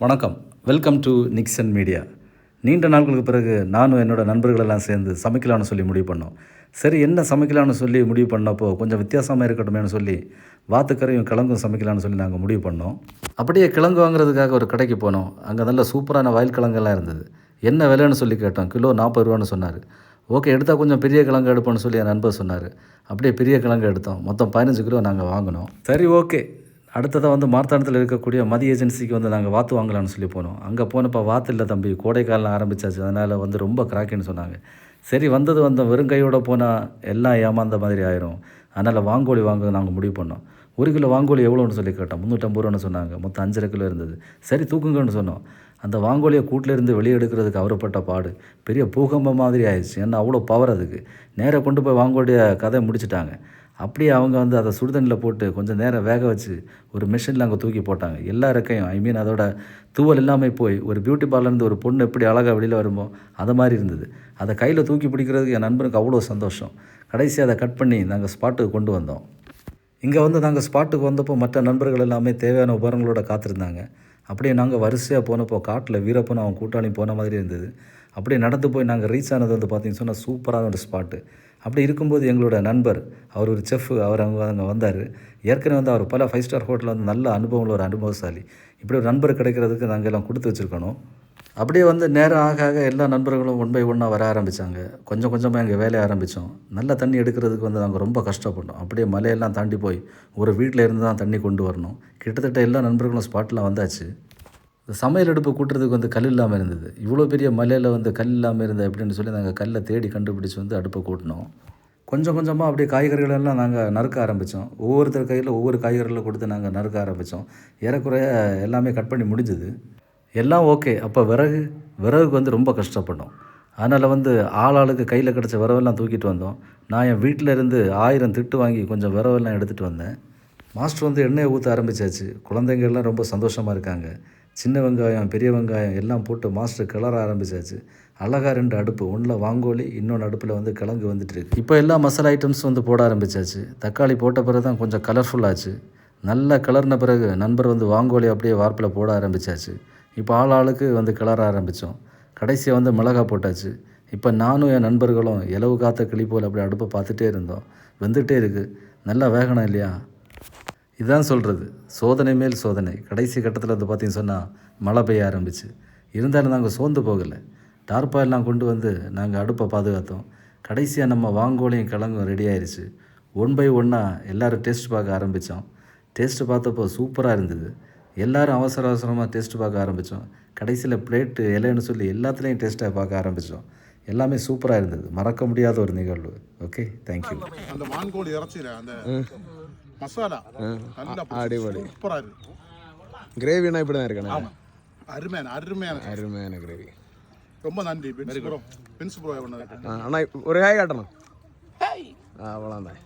வணக்கம். Welcome to Nixon media நீண்ட நாட்களுக்கு பிறகு நானும் என்னோடய நண்பர்களெல்லாம் சேர்ந்து சமைக்கலாம்னு சொல்லி முடிவு பண்ணோம். சரி என்ன சமைக்கலாம்னு சொல்லி முடிவு பண்ணப்போ கொஞ்சம் வித்தியாசமாக இருக்கட்டுமேனு சொல்லி வாத்துக்கரையும் கிழங்கும் சமைக்கலாம்னு சொல்லி நாங்கள் முடிவு பண்ணோம். அப்படியே கிழங்கு வாங்குறதுக்காக ஒரு கடைக்கு போனோம். அங்கே நல்ல சூப்பரான வயல் கிழங்கெல்லாம் இருந்தது. என்ன விலைன்னு சொல்லி கேட்டோம். கிலோ நாற்பது ரூபான்னு சொன்னார். ஓகே எடுத்தால் கொஞ்சம் பெரிய கிழங்கு எடுப்போம்னு சொல்லி என் நண்பர் சொன்னார். அப்படியே பெரிய கிழங்கு எடுத்தோம். மொத்தம் பதினஞ்சு கிலோ நாங்கள் வாங்கினோம். சரி ஓகே. அடுத்ததாக வந்து மார்த்தாண்டத்தில் இருக்கக்கூடிய மதி ஏஜென்சிக்கு வந்து நாங்கள் வாத்து வாங்கலாம்னு சொல்லி போனோம். அங்கே போனப்போ வாத்து இல்லை தம்பி கோடைக்காலம் ஆரம்பிச்சாச்சு. அதனால் வந்து ரொம்ப கிராக்கின்னு சொன்னாங்க. சரி வந்தது வந்தோம் வெறுங்கையோடு போனால் எல்லாம் ஏமாந்த மாதிரி ஆயிரும். அதனால் வாங்கோழி வாங்க நாங்கள் முடிவு பண்ணோம். ஒரு கிலோ வாங்கோழி எவ்வளோன்னு சொல்லி கேட்டோம். முந்நூற்றம்பது ரூபான்னு சொன்னாங்க. மொத்தம் அஞ்சரை கிலோ இருந்தது. சரி தூக்குங்கன்னு சொன்னோம். அந்த வாங்கோலியை கூட்டிலேருந்து வெளியே எடுக்கிறதுக்கு அவரப்பட்ட பாடு. பெரிய பூகம்பம் மாதிரி ஆயிடுச்சு. ஏன்னா அவ்வளோ பவர் அதுக்கு. நேராக கொண்டு போய் வாங்கோலிய கதை முடிச்சிட்டாங்க. அப்படியே அவங்க வந்து அதை சுடுதண்ணில் போட்டு கொஞ்சம் நேரம் வேக வச்சு ஒரு மிஷினில் அங்கே தூக்கி போட்டாங்க. எல்லா ரெக்கையும் ஐ மீன் அதோட தூவல் இல்லாமல் போய் ஒரு பியூட்டி பார்லர்லேருந்து ஒரு பொண்ணு எப்படி அழகாக வெளியில் வருமோ அது மாதிரி இருந்தது. அதை கையில் தூக்கி பிடிக்கிறதுக்கு என் நண்பனுக்கு அவ்வளோ சந்தோஷம். கடைசி அதை கட் பண்ணி நாங்கள் ஸ்பாட்டுக்கு கொண்டு வந்தோம். இங்கே வந்து நாங்கள் ஸ்பாட்டுக்கு வந்தப்போ மற்ற நண்பர்கள் எல்லாமே தேவையான உபகரணங்களோட காத்திருந்தாங்க. அப்படியே நாங்கள் வரிசையாக போனப்போ காட்டில் வீரப்பனும் அவன் கூட்டாளியும் போன மாதிரி இருந்தது. அப்படியே நடந்து போய் நாங்கள் ரீச் ஆனது வந்து பார்த்தீங்கன்னு சொன்னால் சூப்பரான ஒரு ஸ்பாட்டு அப்படி இருக்கும்போது எங்களோட நண்பர் அவர் ஒரு செஃப் அவர் அங்கே அங்கே வந்தார். ஏற்கனவே வந்து அவர் பல ஃபைவ் ஸ்டார் ஹோட்டலில் வந்து நல்ல அனுபவம் ஒரு அனுபவசாலி. இப்படி ஒரு நண்பர் கிடைக்கிறதுக்கு நாங்கள் எல்லாம் கொடுத்து வச்சுருக்கணும். அப்படியே வந்து நேரம் ஆக ஆக எல்லா நண்பர்களும் ஒன் பை ஒன்னாக வர ஆரம்பித்தாங்க கொஞ்சம் கொஞ்சமாக எங்கள் வேலையை ஆரம்பித்தோம் நல்ல தண்ணி எடுக்கிறதுக்கு வந்து நாங்கள் ரொம்ப கஷ்டப்பட்டோம். அப்படியே மலையெல்லாம் தாண்டி போய் ஒரு வீட்டில் இருந்து தான் தண்ணி கொண்டு வரணும். கிட்டத்தட்ட எல்லா நண்பர்களும் ஸ்பாட்டில் வந்தாச்சு. இந்த சமையல் அடுப்பு கூட்டுறதுக்கு வந்து கல் இல்லாமல் இருந்தது. இவ்வளோ பெரிய மலையில் வந்து கல் இல்லாமல் இருந்தது அப்படின்னு சொல்லி நாங்கள் கல்லை தேடி கண்டுபிடிச்சி வந்து அடுப்பை கூட்டினோம். கொஞ்சம் கொஞ்சமாக அப்படியே காய்கறிகள் எல்லாம் நாங்கள் நறுக்க ஆரம்பித்தோம் ஒவ்வொருத்தர் கையில் ஒவ்வொரு காய்கறிகளை கொடுத்து நாங்கள் நறுக்க ஆரம்பித்தோம் ஏறக்குறைய எல்லாமே கட் பண்ணி முடிஞ்சுது. எல்லாம் ஓகே. அப்போ விறகு விறகுக்கு வந்து ரொம்ப கஷ்டப்பட்டோம். அதனால் வந்து ஆள் ஆளுக்கு கையில் கிடச்ச விறவெல்லாம் தூக்கிட்டு வந்தோம். நான் என் வீட்டில் இருந்து ஆயிரம் திட்டு வாங்கி கொஞ்சம் விறவெல்லாம் எடுத்துகிட்டு வந்தேன். மாஸ்டர் வந்து எண்ணெயை ஊற்ற ஆரம்பிச்சாச்சு. குழந்தைங்க எல்லாம் ரொம்ப சந்தோஷமாக இருக்காங்க. சின்ன வெங்காயம் பெரிய வெங்காயம் எல்லாம் போட்டு மாஸ்டர் கிளற ஆரம்பிச்சாச்சு. அழகா ரெண்டு அடுப்பு ஒன்றில் வாங்கோலி இன்னொன்று அடுப்பில் வந்து கிழங்கு வந்துட்டு இருக்கு இப்போ எல்லா மசாலா ஐட்டம்ஸ் வந்து போட ஆரம்பிச்சாச்சு. தக்காளி போட்ட பிறகு தான் கொஞ்சம் கலர்ஃபுல்லாச்சு நல்லா கிளறின பிறகு நண்பர் வந்து வாங்கோலி அப்படியே வார்ப்பில் போட ஆரம்பிச்சாச்சு. இப்போ ஆள் ஆளுக்கு வந்து கிளற ஆரம்பித்தோம் கடைசியாக வந்து மிளகா போட்டாச்சு. இப்போ நானும் என் நண்பர்களும் இலவு காத்த கிளி போல் அப்படி அடுப்பை பார்த்துட்டே இருந்தோம். வெந்துகிட்டே இருக்குது நல்லா வேகணும் இல்லையா? இதுதான் சொல்கிறது சோதனை மேல் சோதனை. கடைசி கட்டத்தில் வந்து பார்த்தீங்கன்னு சொன்னால் மழை பெய்ய ஆரம்பிச்சு. இருந்தாலும் நாங்கள் சோர்ந்து போகலை. டார்ப்பா எல்லாம் கொண்டு வந்து நாங்கள் அடுப்பை பாதுகாத்தோம். கடைசியாக நம்ம வாங்கோலையும் கிழங்கும் ரெடி ஆயிடுச்சு ஒன் பை ஒன்னாக எல்லோரும் டேஸ்ட் பார்க்க ஆரம்பித்தோம் டேஸ்ட்டு பார்த்தப்போ சூப்பராக இருந்தது. எல்லாரும் அவசர அவசரமாக டேஸ்ட்டு பார்க்க ஆரம்பித்தோம் கடைசியில் பிளேட்டு இலைன்னு சொல்லி எல்லாத்துலேயும் டேஸ்ட்டாக பார்க்க ஆரம்பித்தோம் எல்லாமே சூப்பராக இருந்தது. மறக்க முடியாத ஒரு நிகழ்வு. ஓகே தேங்க்யூ அந்த வான்கோழி இறைச்சியில அந்த மசாலா. நல்லா அடிபொலி. சூப்பரா இருக்கு கிரேவினா இப்படி தான் இருக்கணும். அருமையான அருமையான அருமையான கிரேவி ரொம்ப நன்றி பென்ஸ் ப்ரோ பென்ஸ் ப்ரோ அண்ணா ஒரு காய் காட்டணும். அவ்வளோதான்